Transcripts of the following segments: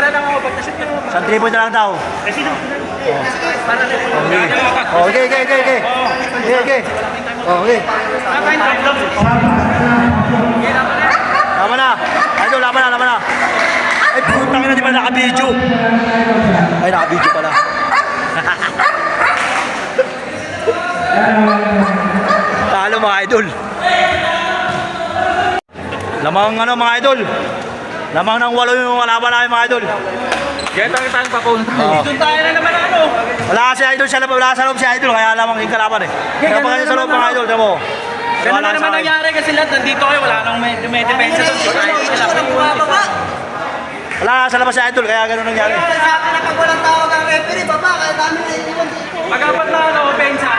3 point na lang daw. Eh, sino? Okay. Oh, okay, okay, okay, okay. Okay, okay. Oh, okay. Laban na. Idol, laban na, laban na. Ay, putang ina, di ba naka-video? Ay, naka-video pala. Talo mga idol. Lamang ano mga idol. Lamang ng walo yung kalaban namin mga idol. Kaya tayo tayong papunta. Oo. Doon tayo na naman ano. Wala kasi idol siya, wala sa loob si idol, kaya lamang yung kalaban eh. Kaya pa kayo sa loob mga idol, tamo. Ganun Wala na naman nangyari kasi lahat nandito kayo. Wala nang may, may depensa doon. Si. Wala sa labas si idol, kaya ganun nangyari. Sa akin na pag walang tawag ang referee, baba, kaya namin na iwan dito. Pag-apat na ano, pensa.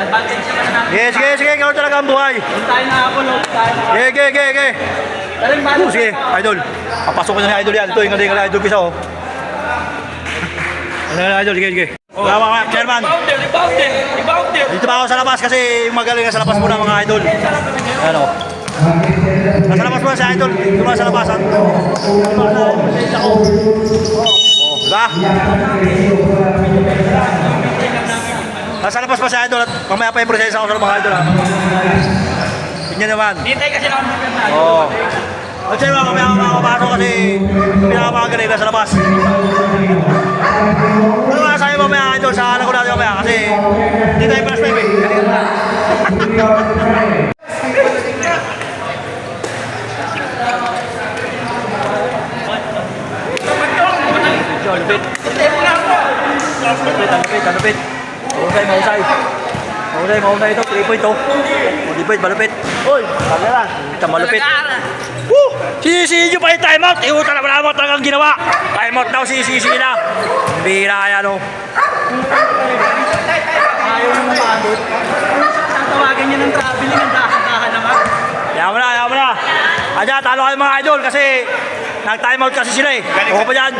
Advantage naman na namin. Sige, sige, sige, gano'n talaga ang buhay. Tayo na ako, no? Tayo na. Sige, sige, sige, Oh, sige, idol. Papasok ko na ni idol yan. Ito, yung galing idol ko isa, oh. Ano na idol, sige, sige. Wala mga chairman. Dito pa ako sa labas kasi yung magaling na sa labas muna mga idol. Ano? Nasa labas muna si idol. Dito muna sa labasan. Oh, diba? Nasa labas pa si idol at mamaya pa yung proseso ako sa mga idol ha. Tingnan naman. Hintay kasi na. Oo. At siya mga mamaya ako makapasok kasi pinakamagaling na sa labas. Ano nga sa'yo mamaya idol sa alam ko natin mamaya kasi hindi tayo panas time eh. Lupit. Lupit, lupit, lupit. Mahusay, mahusay. Mahusay, mahusay ito. 3 point to. Malupit, malupit. Uy, pagkala. Ito malupit. Woo! Sisisi nyo pa yung timeout. Iuta na wala mo talagang ginawa. Timeout daw sisisi na. Bira kaya no. Ayaw nang maabot. Tatawagan niya ng traveling, ang dahan-dahan naman. Yaman na, yaman na. Adya, talo kayo mga idol kasi nag-timeout kasi sila eh. Ako pa dyan.